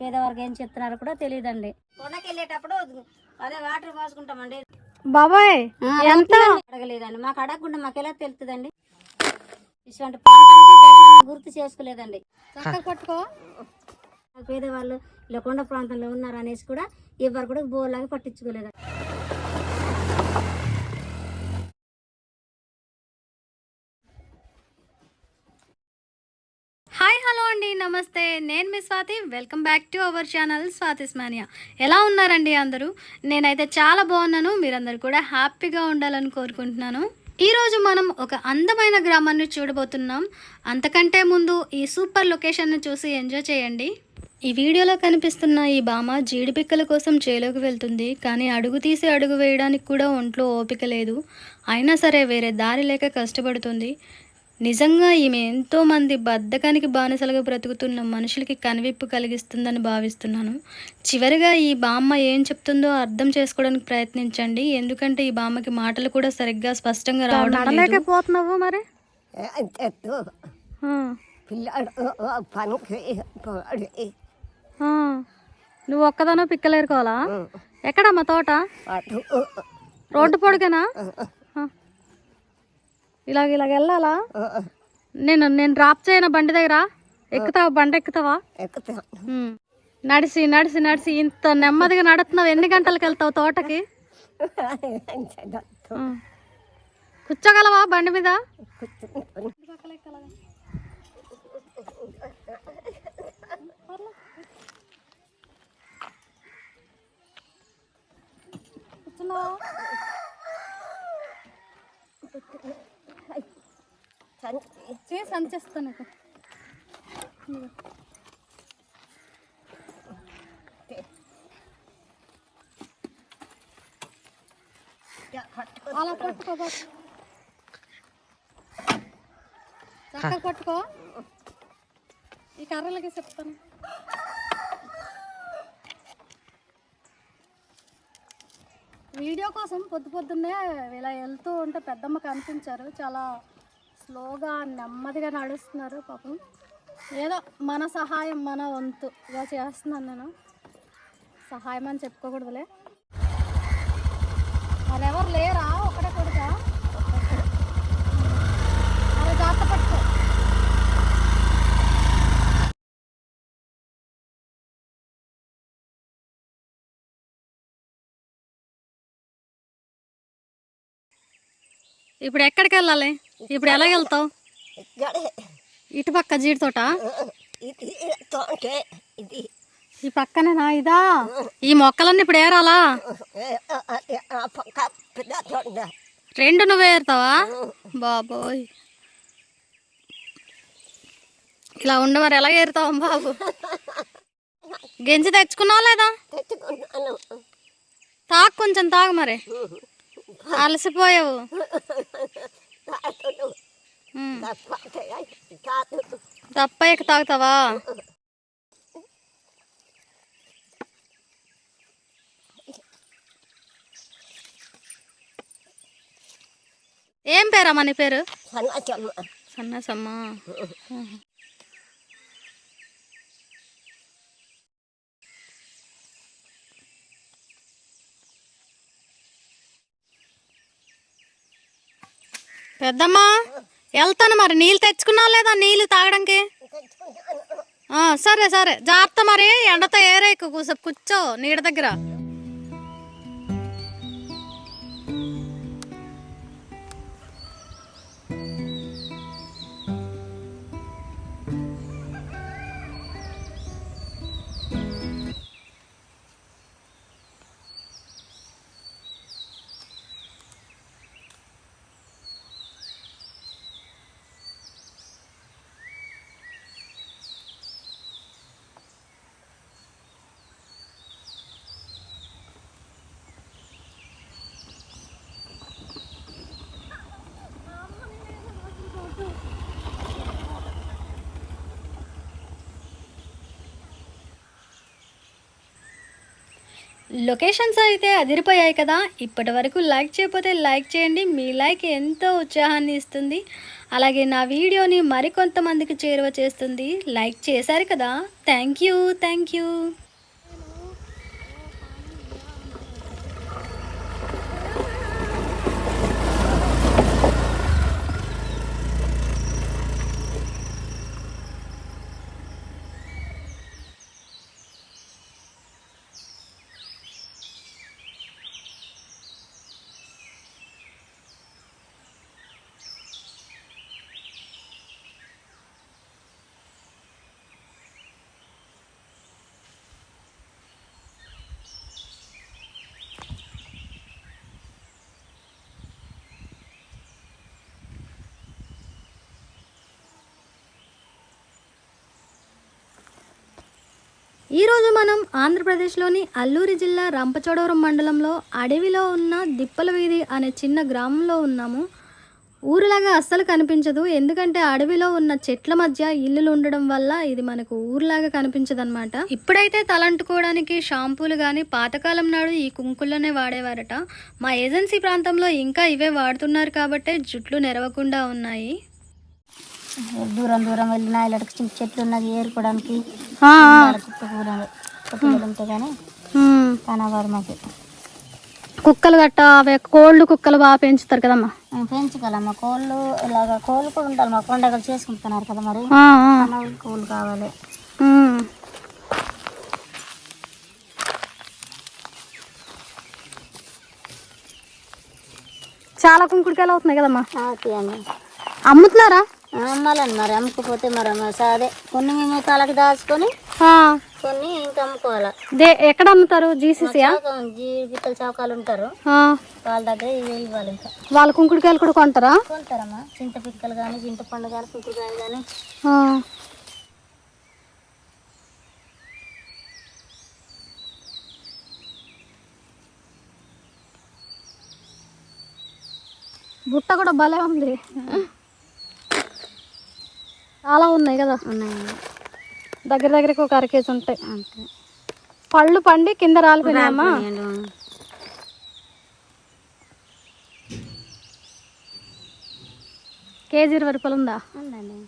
పేదవారికి ఏం చెప్తున్నారో కూడా తెలియదండి. కొండకి వెళ్ళేటప్పుడు అదే వాటర్ పోసుకుంటామండి. బాబాయ్ ఎంత? అడగలేదండి. మాకు అడగకుండా మాకు ఎలా తెలుస్తుందండి? ఇటువంటి గుర్తు చేసుకోలేదండి. చక్కగా పట్టుకో పేదవాళ్ళు ఇలా కొండ ప్రాంతంలో ఉన్నారు అనేసి కూడా ఎవరు కూడా బోర్లాగా పట్టించుకోలేదు అండి నమస్తే. నేను మీ Swathi. Welcome back to our channel Swathi's mania ఎలా ఉన్నారండి అందరూ? నేనైతే చాలా బాగున్నాను. మీరందరూ కూడా హ్యాపీగా ఉండాలని కోరుకుంటున్నాను. ఈరోజు మనం ఒక అందమైన గ్రామాన్ని చూడబోతున్నాం. అంతకంటే ముందు ఈ సూపర్ లొకేషన్ను చూసి ఎంజాయ్ చేయండి. ఈ వీడియోలో కనిపిస్తున్న ఈ బామ జీడిపిక్కల కోసం చేలోకి వెళ్తుంది. కానీ అడుగు తీసి అడుగు వేయడానికి కూడా ఒంట్లో ఓపిక లేదు. అయినా సరే వేరే దారి లేక కష్టపడుతుంది. నిజంగా ఈమె ఎంతో మంది బద్ధకానికి బానిసలుగా బ్రతుకుతున్న మనుషులకి కనువిప్పు కలిగిస్తుందని భావిస్తున్నాను. చివరిగా ఈ బామ్మ ఏం చెప్తుందో అర్థం చేసుకోవడానికి ప్రయత్నించండి. ఎందుకంటే ఈ బామ్మకి మాటలు కూడా సరిగ్గా స్పష్టంగా రావడం లేదు. మరి? నువ్వు ఒక్కదానో పిక్కలేరుకోవాలా? ఎక్కడమ్మా తోట? అటు. రోడ్డు పొడికేనా? ఇలాగ ఇలాగ వెళ్ళాలా? నేను నేను డ్రాప్ చేయను బండి దగ్గర. ఎక్కుతావా? బండి ఎక్కుతావా? ఎక్కుతా. నడిచి నడిచి నడిచి ఇంత నెమ్మదిగా నడుతున్నావు ఎన్ని గంటలకు వెళ్తావు తోటకి. కూర్చోగలవా బండి మీద? సంచేస్తాను అలా పట్టుకో పట్టు. చక్కగా పట్టుకో ఈ కర్రలకి చెప్తాను వీడియో కోసం పొద్దు పొద్దున్నే ఇలా వెళ్తూ ఉంటే పెద్దమ్మ కనిపించారు. చాలా స్లోగా నెమ్మదిగా నడుస్తున్నారు పాపం. ఏదో మన సహాయం మన వంతుగా చేస్తున్నాను నేను. సహాయం అని చెప్పుకోకూడదులే. మరెవరు లేరా? ఒకటే కొడుక? అలా జాగ్రత్త పట్టుకో. ఇప్పుడు ఎక్కడికి వెళ్ళాలి ఇప్పుడు ఎలా వెళ్తావు? ఇటు పక్క జీడి తోట ఈ పక్కనేనా ఇదా? ఈ మొక్కలన్నీ ఇప్పుడు ఏరాలా? రెండు నువ్వే ఏరుతావా? బాబోయ్. ఇలా ఉండి మరి ఎలా ఏరుతావు బాబు? గెంజి తెచ్చుకున్నావా లేదా? తాగు కొంచెం తాగు మరి. అలసిపోయావు. ఇక తాగుతావా? ఏం పేరమ్మా నీ పేరు? సన్నచమ్మ సన్నసమ్మ. పెద్దమ్మా వెళ్తాను మరి. నీళ్ళు తెచ్చుకున్నా లేదా? నీళ్ళు తాగడానికి? సరే సరే. జాగ్రత్త మరి. ఎండతో ఏరేకు కూస కూర్చో నీడ దగ్గర. లొకేషన్స్ అయితే అదిరిపోయాయి కదా. ఇప్పటి వరకు లైక్ చేయకపోతే లైక్ చేయండి. మీ లైక్ ఎంతో ఉత్సాహాన్ని ఇస్తుంది. అలాగే నా వీడియోని మరికొంతమందికి చేరువ చేస్తుంది. లైక్ చేశారు కదా. Thank you thank you. ఈరోజు మనం ఆంధ్రప్రదేశ్లోని అల్లూరి జిల్లా రంపచోడవరం మండలంలో అడవిలో ఉన్న దిప్పల వీధి అనే చిన్న గ్రామంలో ఉన్నాము. ఊరులాగా అస్సలు కనిపించదు. ఎందుకంటే అడవిలో ఉన్న చెట్ల మధ్య ఇల్లులు ఉండడం వల్ల ఇది మనకు ఊరులాగా కనిపించదనమాట ఇప్పుడైతే తలంటుకోవడానికి షాంపూలు కానీ పాతకాలం నాడు ఈ కుంకుల్లోనే వాడేవారట. మా ఏజెన్సీ ప్రాంతంలో ఇంకా ఇవే వాడుతున్నారు కాబట్టే జుట్లు నెరవకుండా ఉన్నాయి. దూరం దూరం వెళ్ళినా ఇలాంటి చిన్న చెట్లు ఉన్నది ఏరుకోవడానికి. కుక్కలు ఉంటాయి కానీ కనవారు మాకు. కుక్కలు గట్ట అవి కోళ్ళు కుక్కలు బాగా పెంచుతారు కదమ్మా. మేము పెంచగలమ్మా కోళ్ళు ఇలాగ కోళ్ళు కూడా ఉంటారు మా పండగలు చేసుకుంటున్నారు కదా మరి. కోళ్ళు కావాలి. చాలా కుంకుడికాయలు అవుతున్నాయి కదమ్మా. అమ్ముతున్నారా? అమ్మాలండి మరి అమ్ముకపోతే మరి అమ్మ. సాదే కొన్ని మేము తలకి దాచుకొని. కొన్ని ఇంకా అమ్ముకోవాలి? ఎక్కడ అమ్ముతారు? జీసీసీయా జీవితలు చౌకాలు ఉంటారు. వాళ్ళ దగ్గర ఇవి ఇవ్వాలి ఇంకా. వాళ్ళ కుంకుడికాయలు కూడా కొంటారా? కొంటారమ్మా. చింత పిక్కలు కానీ చింతపండు కానీ కుంకుడుకాయ కానీ. బుట్ట కూడా భలే ఉంది. చాలా ఉన్నాయి కదా? ఉన్నాయండి. దగ్గర దగ్గరికి ఒక అర కేజీ ఉంటాయి. అంతే. పళ్ళు పండి కింద రాలిపోయినాయమ్మా. ఉన్నాయండి. కేజీ ఇరవై రూపాయలు ఉందా? ఉందండి.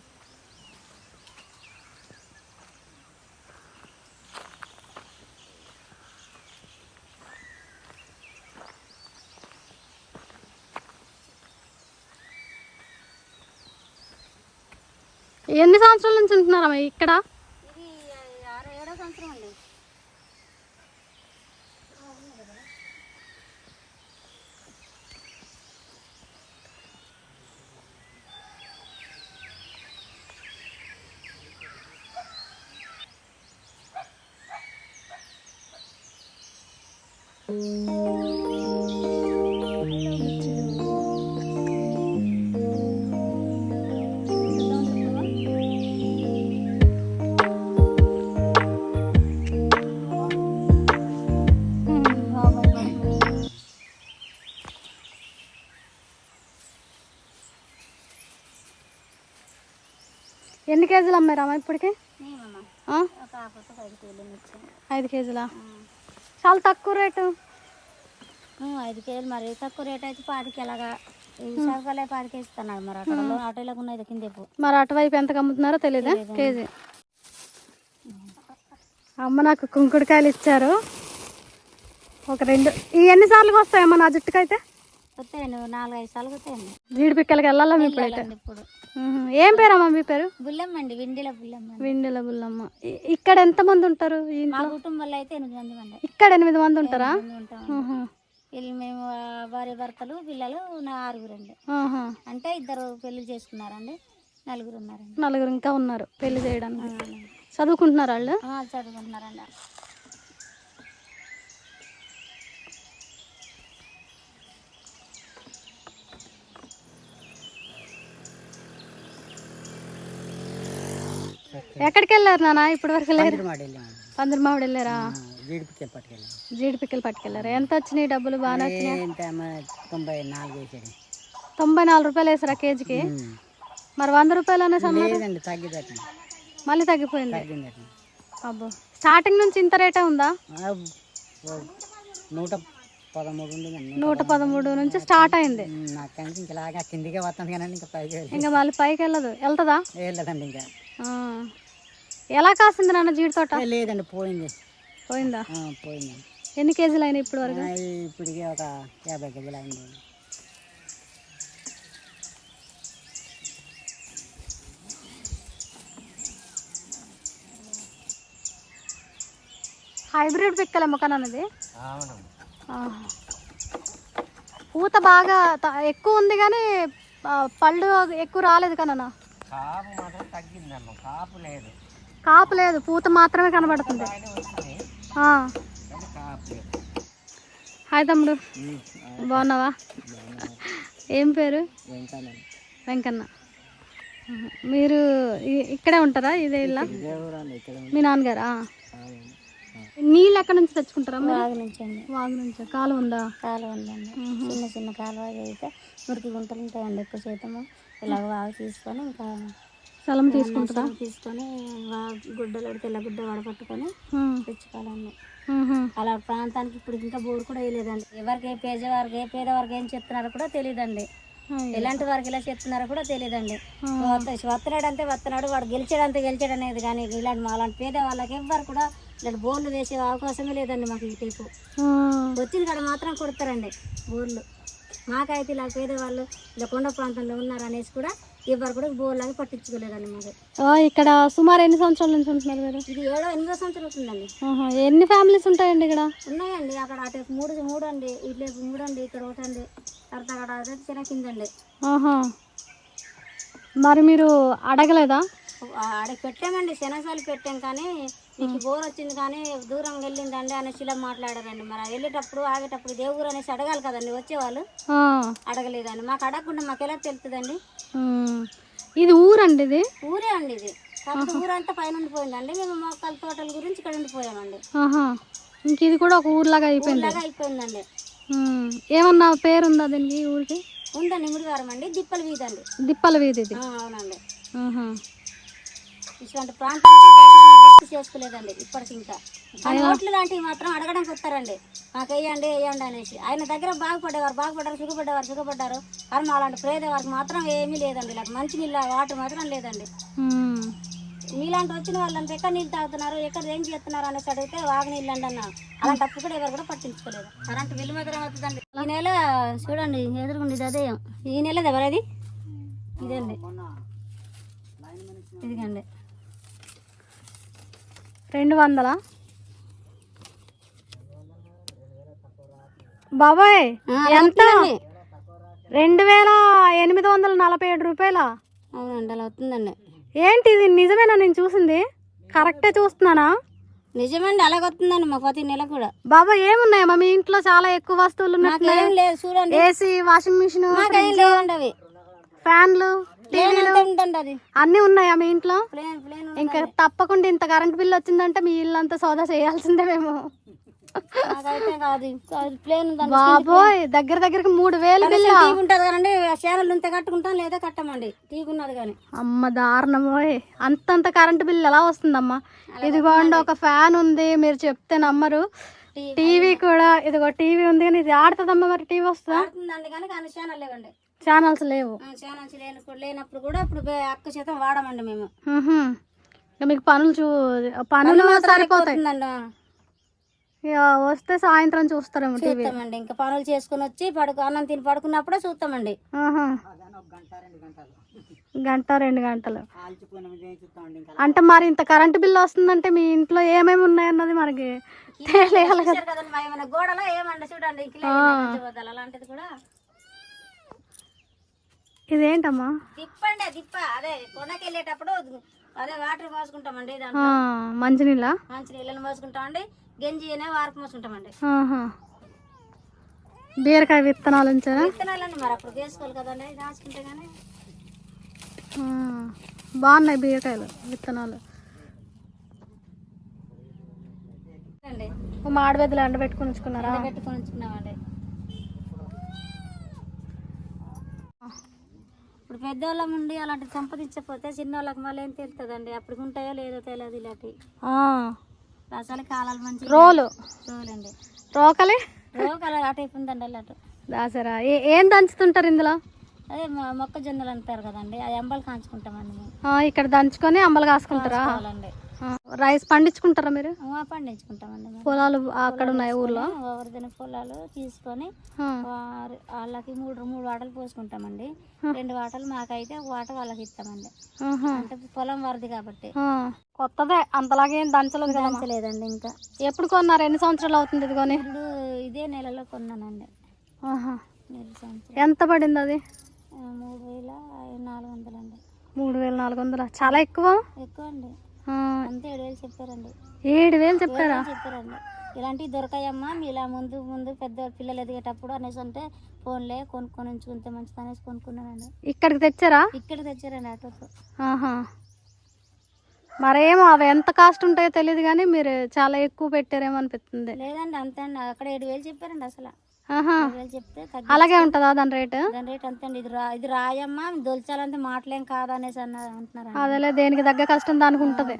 ఎన్ని సంవత్సరాల నుంచి ఉంటున్నారమ్మా ఇక్కడ ఇది you. అమ్మారమ్మా ఇప్పటికి? ఐదు కేజీలు చాలా తక్కువ రేటు. ఐదు కేజీలు మరి. తక్కువ రేట్ అయితే పాతికి ఎలాగా? సరుకులే పాతికి ఇస్తున్నాడు మరి. అక్కడ ఆటోలకు ఉన్నది కింద మరి అటువైపు ఎంతకు అమ్ముతున్నారో తెలియదా కేజీ. అమ్మ నాకు కుంకుడుకాయలు ఇచ్చారు. ఒక రెండు ఈ ఎన్ని సార్లు వస్తాయమ్మా నా జుట్టుకైతే? వస్తాయండి నాలుగు ఐదు సార్లు వస్తాయండి జీడి పిక్కలకి వెళ్ళాలా మీ ఇప్పుడైతే? వెళ్ళాలండి ఇప్పుడు. ఏం పేరమ్మా మీ పేరు? బుల్లమ్మ అండి విండిల బుల్లమ్మ అండి. విండెల బుల్లమ్మ. ఇ- ఇక్కడ ఎంత మంది ఉంటారు ఈ మా ఇంట్లో? కుటుంబంలో అయితే ఎనిమిది మంది మంది ఇక్కడ ఎనిమిది మంది ఉంటారా? ఉంటాం. వీళ్ళు మేము ఆ, భార్య భర్తలు పిల్లలు నా ఆరుగురండి ఆహా. అంటే ఇద్దరు పెళ్ళి చేసుకున్నారండి. నలుగురు ఉన్నారండి. నలుగురు ఇంకా ఉన్నారు పెళ్ళి చేయడానికి. చదువుకుంటున్నారు వాళ్ళు? ఆ, చదువుకుంటున్నారండి. ఎక్కడికి వెళ్ళారు నాన్న? ఇప్పటి వరకు లేరు వెళ్ళాము పందిరిమావిడి వెళ్ళారా? జీడిపిక్కలు పిక్కలు పట్టుకెళ్ళారు? ఎంత వచ్చినాయి డబ్బులు ఎంత తొంభై నాలుగు వేసాడు. తొంభై నాలుగు రూపాయలు వేసారా కేజీకి? మరి వంద రూపాయలు లేదండి తగ్గిదట. మళ్ళీ తగ్గిపోయింది? అబ్బో. స్టార్టింగ్ నుంచి ఇంత రేటే ఉందా? నూట నూట పదమూడు నుంచి స్టార్ట్ అయింది. ఇంకా ఇలాగా కిందికే వస్తుంది కానీ ఇంకా పైకి వెళ్ళి. ఇంకా మళ్ళీ పైకి వెళ్ళదు. వెళ్తుందా? వెళ్ళదండి ఇంకా. ఎలా కాసింది నాన్న జీడి తోట? లేదండి పోయింది. పోయిందా? ఆ, పోయిందండి ఎన్ని కేజీలు అయినాయి ఇప్పుడు వరకు ఇప్పటికే ఒక యాభై కేజీలు అయింది. హైబ్రిడ్ పిక్కల మొక్కన అన్నది అవునండి ఆహా. పూత బాగా త- ఎక్కువ ఉంది కానీ పళ్ళు ఎక్కువ రాలేదు కనన్న కాపు మాత్రం తగ్గిందమ్మ కాపు లేదు. కాపు లేదు పూత మాత్రమే కనబడుతుంది. హాయ్ తమ్ముడు. బాగున్నావా? ఏం పేరు? వెంకన్న. మీరు ఇక్కడే ఉంటారా? ఇదే ఇల్లా? ఇక్కడ మీ నాన్నగారా. నీళ్ళు ఎక్కడి నుంచి తెచ్చుకుంటారా? వాగు నుంచి అండి. వాగు నుంచి? కాలువ ఉందా? కాలువ ఉందండి. చిన్న చిన్న కాలువ అయితే మురికి గుంటలు ఉంటాయండి ఎక్కువ శాతము ఇలాగ వాగు తీసుకొని ఇంకా స్థలం తీసుకుంటారా? నర్సరీ తీసుకొని గుడ్డలు తెల్ల గుడ్డ వడపట్టుకొని. తెచ్చుకోవాలండి. అలా ప్రాంతానికి ఇప్పుడు ఇంకా బోర్ కూడా వేయలేదండి. ఎవరికి ఏ పేద వారికి ఏ పేద వారికి ఏం చెప్తున్నారో కూడా తెలియదండి. ఎలాంటి వారికి ఇలా చెప్తున్నారో కూడా తెలియదండి వత్తనాడు అంతే వత్తనాడు వాడు గెలిచాడంతే గెలిచాడు అనేది కానీ ఇలాంటి మా అలాంటి పేద వాళ్ళకి ఎవ్వరు కూడా ఇలాంటి బోర్లు వేసే అవకాశమే లేదండి మాకు ఈ టైపు. వచ్చిన కాడ మాత్రం కొడతారండి బోర్లు. మాకైతే ఇలా పేదవాళ్ళు ఇలా కొండ ప్రాంతంలో ఉన్నారు అనేసి కూడా ఎవరు కూడా బోర్లాగా పట్టించుకోలేదండి మాకు ఇక్కడ సుమారు ఎన్ని సంవత్సరాల నుంచి ఉంటున్నారు మీరు? ఇది ఏడో ఎనిమిదో సంవత్సరం అవుతుందండి. ఎన్ని ఫ్యామిలీస్ ఉంటాయండి ఇక్కడ? ఉన్నాయండి అక్కడ అటు మూడు మూడు అండి ఇట్లా మూడు అండి ఇక్కడ ఒకటి అండి తర్వాత అక్కడ అదే చిన్న మరి మీరు అడగలేదా? ఆడ పెట్టామండి శనగసాలు పెట్టాం కానీ మీకు బోర్ వచ్చింది కానీ దూరం వెళ్ళిందండి అనేసి ఇలా మాట్లాడారండి. మరి వెళ్ళేటప్పుడు ఆగేటప్పుడు ఇదే ఊరు అనేసి అడగాలి కదండి వచ్చేవాళ్ళు. అడగలేదండి. మాకు అడగకుండా మాకు ఎలా తెలుస్తుందండి. ఇది ఊరండి ఇది? ఊరే అండి ఇది. కాకపోతే ఊరంతా పైన ఉండిపోయిందండి. మేము మొక్కల తోటల గురించి ఇక్కడ ఉండిపోయామండి. ఇంక ఇది కూడా ఒక ఊర్లాగా అయిపోయింది. అయిపోయిందండి. ఏమన్నా పేరుందా దీనికి ఈ ఊరికి? ఉందండి నిమిడివారం అండి. దిప్పల వీధి అండి. దిప్పల వీధి ఇది అవునండి. ఇటువంటి ప్రాంతానికి గుర్తు చేసుకోలేదండి ఇప్పటికి ఇంకా. కానీ ఓట్లు లాంటివి మాత్రం అడగడానికి వస్తారండి. మాకు వేయండి వేయండి అనేసి. ఆయన దగ్గర బాగుపడేవారు బాగుపడ్డారు సుఖపడ్డవారు సుఖపడ్డారు. కానీ మా అలాంటి పేద వారికి మాత్రం ఏమీ లేదండి. ఇలా మంచి నీళ్ళ వాటర్ మాత్రం లేదండి. మీలాంటి వచ్చిన వాళ్ళంతా ఎక్కడ నీళ్ళు తాగుతున్నారు ఎక్కడ ఏం చేస్తున్నారు అనేసి అడిగితే వాగు నీళ్ళు అండి అన్న. అలాంటప్పుడు కూడా ఎవరు కూడా పట్టించుకోలేదు. కరెంట్ బిల్లు మాత్రం అవుతుందండి ఈ నెల చూడండి ఎదురుగుండి ఇది అదే. ఈ నెల ఎవరది? ఇదండి. ఇదిగండి. రెండు వందలా? బాబాయ్ ఎంత? రెండు వేల ఎనిమిది వందల నలభై ఏడు రూపాయల? అవునండి అలా అవుతుందండి. ఏంటి ఇది నిజమేనా నేను చూసింది? కరెక్టే చూస్తున్నానా? నిజమండి అలాగ వస్తుందండి మా ప్రతి నెల కూడా. బాబా ఏమున్నాయమ్మా మీ ఇంట్లో చాలా ఎక్కువ వస్తువులు చూడండి. ఏసీ వాషింగ్ మిషన్ ఫ్యాన్లు. అన్నీ ఉన్నాయా మీ ఇంట్లో? ఇంకా తప్పకుండా ఇంత కరెంట్ బిల్ వచ్చిందంటే మీ ఇల్లు అంతా సోదా చేయాల్సిందే మేము. బాబోయ్ దగ్గర దగ్గరికి మూడు వేలు ఉంటుంది కదండి ఉంటే కట్టుకుంటాం లేదా కట్టమండి. కానీ. అమ్మ దారుణమోయ్. అంతంత కరెంట్ బిల్ ఎలా వస్తుందమ్మా? ఇదిగోండి ఒక ఫ్యాన్ ఉంది మీరు చెప్తే నమ్మరు. టీవీ కూడా ఇదిగో టీవీ ఉంది కానీ ఇది ఆడుతుందమ్మా మరి టీవీ వస్తుందా? కానీ కానీ ఛానల్ లేవండి. ఛానల్స్ లేవు. ఛానల్స్ లేనప్పుడు లేనప్పుడు కూడా ఇప్పుడు అక్క చేత వాడమండి మేము. మీకు పనులు చూ పనులు సరిపోతాయి. వస్తే సాయంత్రం చూస్తారేమో టీవీ. చూస్తామండి. ఇంకా పనులు చేసుకుని వచ్చి పడుకు అన్నం తిని పడుకున్నప్పుడే చూస్తామండి. గంట రెండు గంటలు. అంటే మరి ఇంత కరెంట్ బిల్ వస్తుందంటే మీ ఇంట్లో ఏమేమి ఉన్నాయన్నది మనకి తెలియాలి కదా. గోడలో ఏమండి చూడండి అలాంటిది కూడా. ఇదేంటమ్మా? తిప్పండి తిప్ప అదే కొండకి వెళ్ళేటప్పుడు అదే వాటర్ మోసుకుంటామండి మంచినీళ్ళ? మంచి నీళ్ళని మోసుకుంటామండి. గంజి అనే వారకు మోసుకుంటామండి. బీరకాయ విత్తనాలు విత్తనాలండి మరి అప్పుడు వేసుకోవాలి కదండి దాచుకుంటే కానీ బాగున్నాయి బీరకాయలు విత్తనాలు. అండి. ఓ మాడబెద్దలు ఎండ పెట్టుకుని ఉంచుకున్నారా? పెట్టుకొని ఉంచుకున్నామండి. ఇప్పుడు పెద్దవాళ్ళం ఉండి అలాంటి సంపాదించకపోతే చిన్నవాళ్ళకి మళ్ళీ ఏం తెలుస్తుందండి? అప్పుడు ఉంటాయో లేదో తెలియదు ఇలాంటి అసలు కాలాలు మంచి రోలు. రోజులండి రోకలి? రోగ అలా అటు అయిపోయిందండి అలా అటు దాసరా. ఏ- దంచుతుంటారు ఇందులో? అదే మొక్కజొన్నలు అంటారు కదండి. అది ఎంబలు కాంచుకుంటామండి ఇక్కడ దంచుకొని అంబలు కాసుకుంటారా? రైస్ పండించుకుంటారా మీరు? పండించుకుంటామండి పొలాలు అక్కడ ఉన్నాయి ఊర్లో? ఎవరిదైన పొలాలు తీసుకొని వాళ్ళకి మూడు మూడు వాటలు పోసుకుంటామండి. రెండు వాటలు మాకైతే ఒక వాట వాళ్ళకి ఇస్తామండి. అంటే పొలం వరది కాబట్టి. కొత్తదే అంతలాగేం దంచలేదు కదా పెంచలేదండి ఇంకా. ఎప్పుడు కొన్నారు? ఎన్ని సంవత్సరాలు అవుతుంది ఇది కొని? ఇప్పుడు ఇదే నెలలో కొన్నానండి. ఎంత పడింది అది? మూడు వేల నాలుగు వందలండి. మూడు వేల నాలుగు వందల? చాలా ఎక్కువ? ఎక్కువ అండి అంతే ఏడు వేలు చెప్పారండి. ఏడు వేలు చెప్పారా? చెప్పారండి. ఇలాంటివి దొరకాయమ్మా మీ ఇలా ముందు ముందు పెద్ద పిల్లలు ఎదిగేటప్పుడు అనేసి అంటే ఫోన్లే కొనుక్కొని ఉంచుకుంటే మంచిది అనేసి కొనుక్కున్నానండి. ఇక్కడికి తెచ్చారా? ఇక్కడ తెచ్చారండి ఆటోతో. మరేమో అవి ఎంత కాస్ట్ ఉంటాయో తెలియదు కానీ మీరు చాలా ఎక్కువ పెట్టారేమో అనిపిస్తుంది. లేదండి అంతే అండి. అక్కడ ఏడు వేలు చెప్పారండి అసలు. చెప్తే అలాగే ఉంటుందా దాని రేటు? దాని రేట్ అంతే అండి ఇది రా ఇది రాయమ్మా దొల్చాలంటే మాటలేం కాదు అనేసి అన్న అంటున్నారండి. అదేలే దేనికి తగ్గ కష్టం దానికి ఉంటుంది.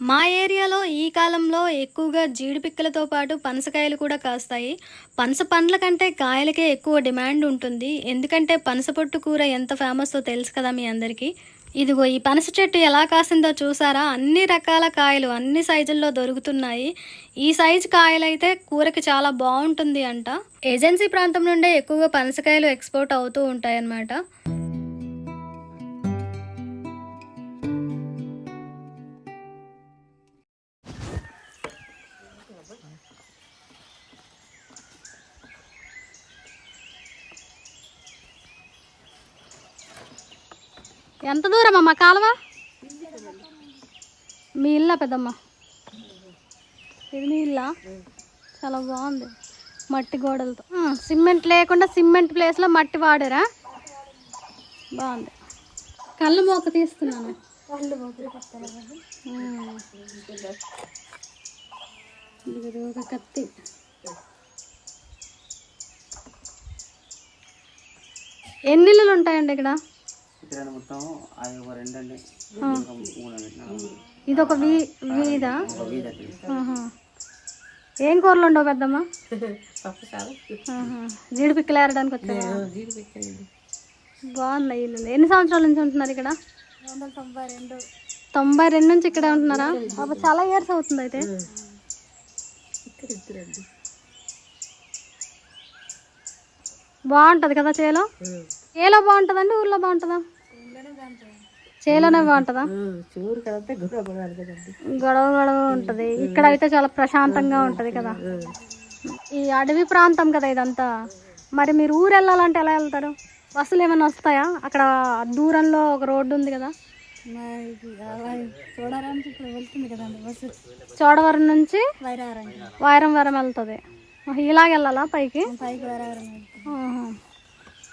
మా ఏరియాలో ఈ కాలంలో ఎక్కువగా జీడి పిక్కలతో పాటు పనసకాయలు కూడా కాస్తాయి. పనస పండ్ల కంటే కాయలకే ఎక్కువ డిమాండ్ ఉంటుంది. ఎందుకంటే పనస పొట్టు కూర ఎంత ఫేమస్తో తెలుసు కదా మీ అందరికీ? ఇదిగో ఈ పనస చెట్టు ఎలా కాసిందో చూసారా? అన్ని రకాల కాయలు అన్ని సైజుల్లో దొరుకుతున్నాయి. ఈ సైజు కాయలైతే కూరకి చాలా బాగుంటుంది అంట. ఏజెన్సీ ప్రాంతం నుండే ఎక్కువగా పనసకాయలు ఎక్స్పోర్ట్ అవుతూ ఉంటాయన్నమాట. ఎంత దూరం అమ్మా కాలువ? మీ ఇల్లా పెద్దమ్మ? ఇది మీ ఇల్లా? చాలా బాగుంది. మట్టి గోడలతో. సిమెంట్ లేకుండా సిమెంట్ ప్లేస్లో మట్టి వాడారా? బాగుంది. కళ్ళు మోక తీస్తున్నాను. ఒక కత్తి. ఎన్ని ఇల్లులు ఉంటాయండి ఇక్కడ? ఇక్కడ మొత్తం అది ఒక రెండండి. ఇది ఒక వీధా. ఏం కూరలు ఉండవు పెద్దమ్మ? ఆహా. జీడి పిక్కలు ఏరడానికి వచ్చారా బాగున్నాయి ఇల్లు? ఎన్ని సంవత్సరాల నుంచి ఉంటున్నారు ఇక్కడ? తొంభై రెండు తొంభై రెండు నుంచి ఇక్కడే ఉంటున్నారా? అప్పుడు చాలా ఇయర్స్ అవుతుంది అయితే. బాగుంటది కదా చేలో? చేలో బాగుంటుందండి ఊర్లో బాగుంటుందా? చేలోనే బాగుంటుందా చూరు కదంటే గొడవ గొడవ ఉంటది. ఇక్కడ అయితే చాలా ప్రశాంతంగా ఉంటది కదా. ఈ అడవి ప్రాంతం కదా ఇదంతా. మరి మీరు ఊరు వెళ్ళాలంటే ఎలా వెళ్తారు? బస్సులు ఏమైనా వస్తాయా? అక్కడ దూరంలో ఒక రోడ్డు ఉంది కదా. చోడవరం నుంచి వారం వారం వెళ్తుంది. ఇలాగ వెళ్ళాలా పైకి.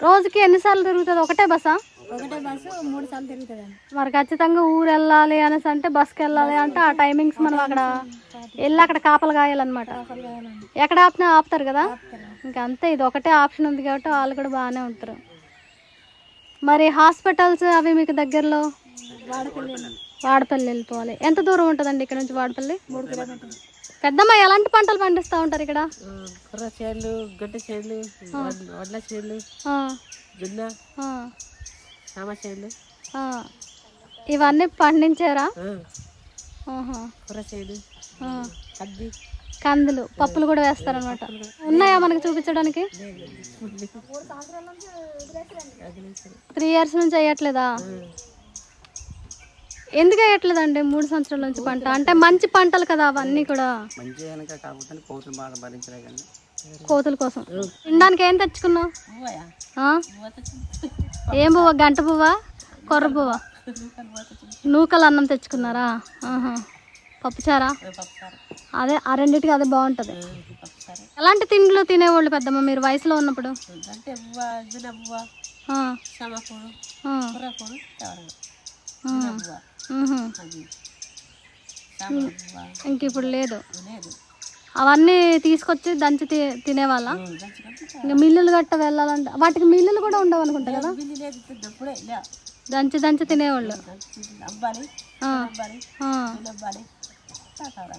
రోజుకి ఎన్నిసార్లు తిరుగుతుంది? ఒకటే బస్సా? ఒకటే బస్సు మూడు సార్లు తిరుగుతుందండి మరి ఖచ్చితంగా ఊరు వెళ్ళాలి అనేసి అంటే బస్కి వెళ్ళాలి అంటే ఆ టైమింగ్స్ మనం అక్కడ వెళ్ళి అక్కడ కాపలు కాయాలన్నమాట. ఎక్కడ ఆపినా ఆపుతారు కదా? ఇంకా అంతే ఇది ఒకటే ఆప్షన్ ఉంది కాబట్టి వాళ్ళు కూడా బాగానే ఉంటారు. మరి హాస్పిటల్స్ అవి మీకు దగ్గరలో? వాడపల్లి వెళ్ళిపోవాలి. ఎంత దూరం ఉంటుందండి ఇక్కడ నుంచి వాడపల్లి? మూడు కిలోమీటర్లు. పెద్దమ్మ ఎలాంటి పంటలు పండిస్తూ ఉంటారు ఇక్కడ? గడ్డ వడ్ల ఆ, జొన్న. ఇవన్నీ పండించారా. కద్ది కందులు పప్పులు కూడా వేస్తారనమాట ఉన్నాయా మనకి చూపించడానికి? త్రీ ఇయర్స్ నుంచి వేయట్లేదా? ఎందుకు వేయట్లేదండి మూడు సంవత్సరాల నుంచి పంట? అంటే మంచి పంటలు కదా అవన్నీ కూడా. కనుక కాకపోతే కోతులు కోతుల కోసం. తినడానికి ఏం తెచ్చుకున్నావు ఏం పువ్వ? గంట పువ్వా? కొర్ర పువ్వా? నూకలు అన్నం తెచ్చుకున్నారా? పప్పుచారా అదే ఆ రెండింటికి అదే బాగుంటుంది. ఎలాంటి తిండ్లు తినేవాళ్ళు పెద్దమ్మ మీరు వయసులో ఉన్నప్పుడు? ఇంక ఇప్పుడు లేదు. అవన్నీ తీసుకొచ్చి దంచి తి- తినేవాళ్ళ? ఇంకా మిల్లులు గట్ట వెళ్ళాలంటే వాటికి మిల్లులు కూడా ఉండవు అనుకుంటా కదా? దంచి దంచి తినేవాళ్ళు.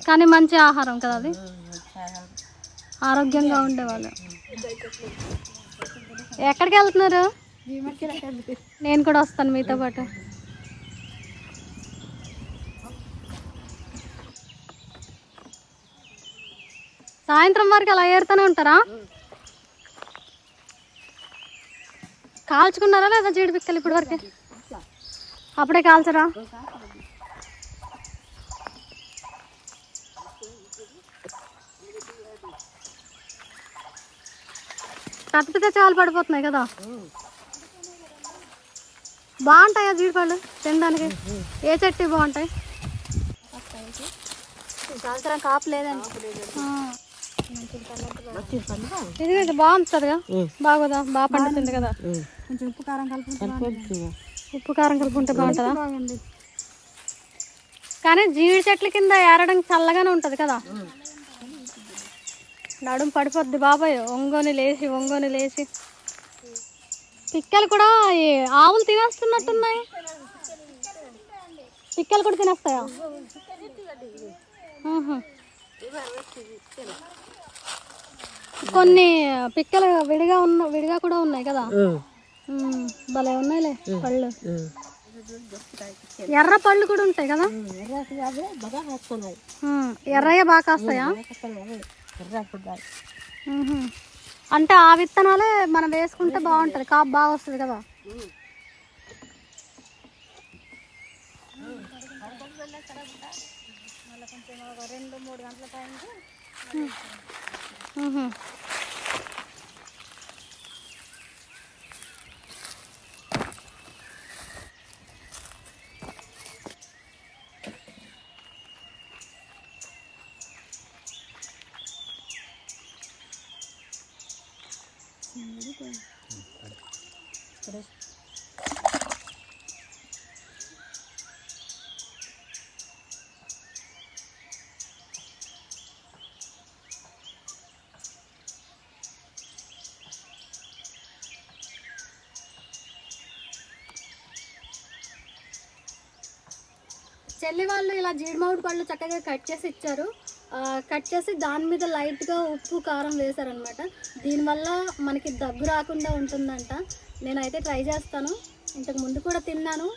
కానీ మంచి ఆహారం కదా అది? ఆరోగ్యంగా ఉండేవాళ్ళు. ఎక్కడికి వెళ్తున్నారు? నేను కూడా వస్తాను మీతో పాటు. సాయంత్రం వరకు అలా ఏరుతూనే ఉంటారా? కాల్చుకున్నారా లేదా జీడి పిక్కలు ఇప్పటి వరకు? అప్పుడే కాల్చరా? కత్తితే చాలు పడిపోతున్నాయి కదా. బాగుంటాయా జీడిపళ్ళు తినడానికి? ఏ చెట్టు బాగుంటాయి? సంవత్సరం కాపు లేదండి. ఆ. ఇది బాగుంటుందిగా బాగోదా? బాగా పండుతుంది కదా? కొంచెం ఉప్పు కారం కలుపుకుంటే ఉప్పు కారం కలుపుకుంటే బాగుంటుందా? కానీ జీడి చెట్ల కింద ఏరడం చల్లగానే ఉంటుంది కదా? నడుము పడిపోద్ది బాబాయ్. ఒంగోని లేచి ఒంగోని లేచి. పిక్కలు కూడా ఆవులు తినేస్తున్నట్టున్నాయి. పిక్కలు కూడా తినేస్తాయా. కొన్ని పిక్కలు విడిగా ఉన్న విడిగా కూడా ఉన్నాయి కదా. భలే ఉన్నాయిలే పళ్ళు. ఎర్ర పళ్ళు కూడా ఉంటాయి కదా? ఎర్రయ్య బాగా కాస్తాయా. అంటే ఆ విత్తనాలే మనం వేసుకుంటే బాగుంటది. కాపు బాగా వస్తుంది కదా? ఉహు. చెల్లి వాళ్ళు ఇలా జీడిమామిడి పళ్ళు చక్కగా కట్ చేసి ఇచ్చారు. కట్ చేసి దాని మీద లైట్గా ఉప్పు కారం వేశారనమాట దీనివల్ల మనకి దగ్గు రాకుండా ఉంటుందంట. నేనైతే ట్రై చేస్తాను. ఇంతకు ముందు కూడా తిన్నాను.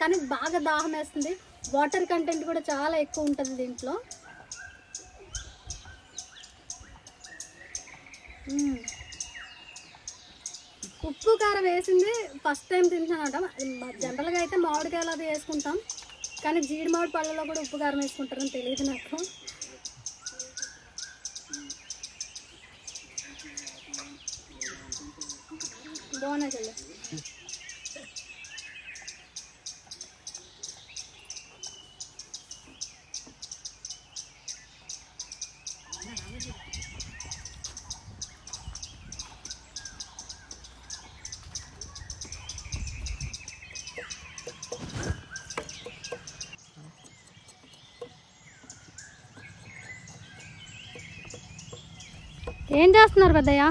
కానీ బాగా దాహం వేస్తుంది. వాటర్ కంటెంట్ కూడా చాలా ఎక్కువ ఉంటుంది దీంట్లో. ఉప్పు కారం వేసింది ఫస్ట్ టైం తింటానట జనరల్గా అయితే మామిడికాయలు అది వేసుకుంటాం. కానీ జీడి మామిడి పళ్ళలో కూడా ఉప్పు కారం వేసుకుంటారని తెలియదు నాకు. బాగున్నాయి చెల్లి ఏం చేస్తున్నారు పెద్దయ్య?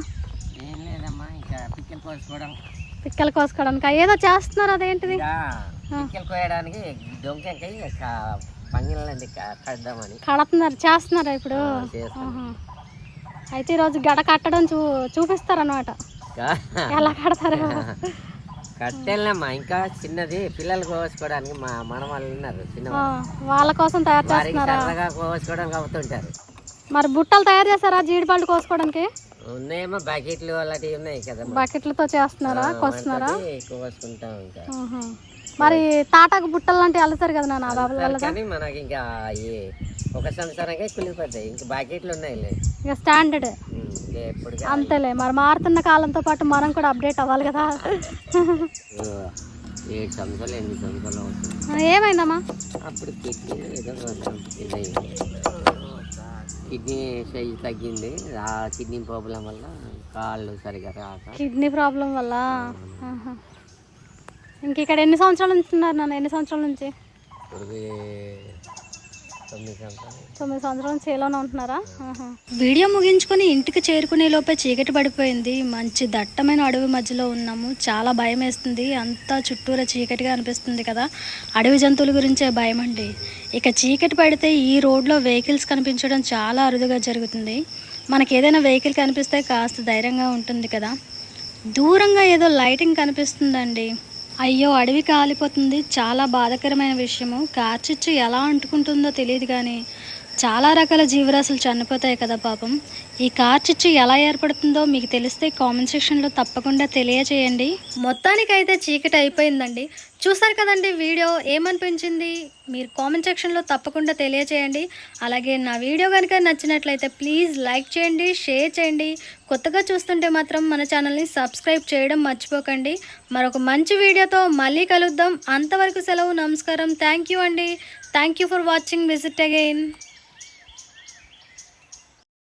ఏం లేదమ్మా ఇంకా పిక్కలు కోసుకోవడం. పిక్కలు కోసుకోవడానికి? ఏదో చేస్తున్నారు అదేంటిది? పిక్కలు కోయడానికి దొంగకాయ పంగిలండి కడదామని. కడుతున్నారు చేస్తున్నారా ఇప్పుడు. అయితే ఈరోజు గడ కట్టడం చూ చూపిస్తారనమాట ఎలా కడతారు? కట్టెలమ్మా ఇంకా చిన్నది పిల్లలు కోసుకోవడానికి మా మనవాళ్ళు ఉన్నారు చిన్న వాళ్ళ కోసం తయారు చేస్తున్నారా? కోసుకోవడానికి అవుతుంటారు. మరి బుట్టలు తయారు చేస్తారా జీడిపళ్ళు కోసుకోవడానికి? ఉన్నాయేమో బకెట్లు అలాంటివి ఉన్నాయి కదా బకెట్లతో చేస్తున్నారా? కోస్తున్నారా? కోసుకుంటాం ఇంకా. మరి తాటాకు బుట్టలు లాంటివి అల్లుతారు కదా నాన్న బాబుల వల్ల కానీ మనకి ఇంకా ఒక సంవత్సరానికి కులిపోతాయి ఇంకా బకెట్లు ఉన్నాయిలే. ఇక స్టాండర్డ్. అంతేలే మరి మారుతున్న కాలంతో పాటు మనం కూడా అప్డేట్ అవ్వాలి కదా. ఏమైందమ్మా? అప్పుడు కిడ్నీ సైజు తగ్గింది. ఆ కిడ్నీ ప్రాబ్లం వల్ల కాళ్ళు సరిగా రాక. కిడ్నీ ప్రాబ్లం వల్ల. ఇంక ఇక్కడ ఎన్ని సంవత్సరాల నుంచి ఉన్నారు నాన్న? ఎన్ని సంవత్సరాల నుంచి? తొమ్మిది సంవత్సరాలు చేలోనే ఉంటున్నారా. వీడియో ముగించుకొని ఇంటికి చేరుకునే లోపే చీకటి పడిపోయింది. మంచి దట్టమైన అడవి మధ్యలో ఉన్నాము. చాలా భయం వేస్తుంది. అంతా చుట్టూరా చీకటిగా అనిపిస్తుంది కదా. అడవి జంతువుల గురించే భయం అండి. ఇక చీకటి పడితే ఈ రోడ్లో వెహికల్స్ కనిపించడం చాలా అరుదుగా జరుగుతుంది. మనకి ఏదైనా వెహికల్ కనిపిస్తే కాస్త ధైర్యంగా ఉంటుంది కదా. దూరంగా ఏదో లైటింగ్ కనిపిస్తుందండి. అయ్యో అడవి కాలిపోతుంది. చాలా బాధాకరమైన విషయము. కార్చిచ్చు ఎలా అంటుకుంటుందో తెలియదు కానీ చాలా రకాల జీవరాశులు చనిపోతాయి కదా పాపం. ఈ కార్చిచ్చు ఎలా ఏర్పడుతుందో మీకు తెలిస్తే కామెంట్ సెక్షన్లో తప్పకుండా తెలియచేయండి. మొత్తానికైతే చీకటి అయిపోయిందండి. చూసారు కదండి వీడియో ఏమనిపించింది? మీరు కామెంట్ సెక్షన్లో తప్పకుండా తెలియచేయండి. అలాగే నా వీడియో కనుక నచ్చినట్లయితే ప్లీజ్ లైక్ చేయండి షేర్ చేయండి. కొత్తగా చూస్తుంటే మాత్రం మన ఛానల్ని సబ్స్క్రైబ్ చేయడం మర్చిపోకండి. మరొక మంచి వీడియోతో మళ్ళీ కలుద్దాం. అంతవరకు సెలవు నమస్కారం. థ్యాంక్ యూ అండి. Thank you for watching. Visit again.